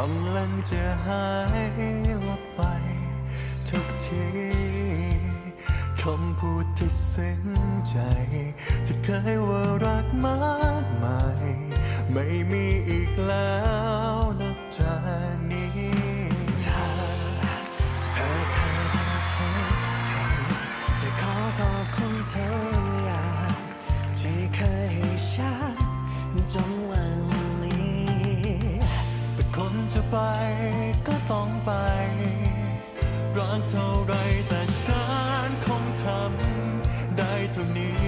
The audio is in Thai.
กำลังจะหายลับไป ทุกที คำพูดที่สิ้นใจ ที่เคยว่ารักมากมาย ไม่มีอีกแล้วนับจากนี้เธอเธอเธอเยทำทุกสิ่งจะขอขอบคุณเธออย่างที่เคย ไปก็ต้องไป รักเท่าไรแต่ฉันคงทำได้เท่านี้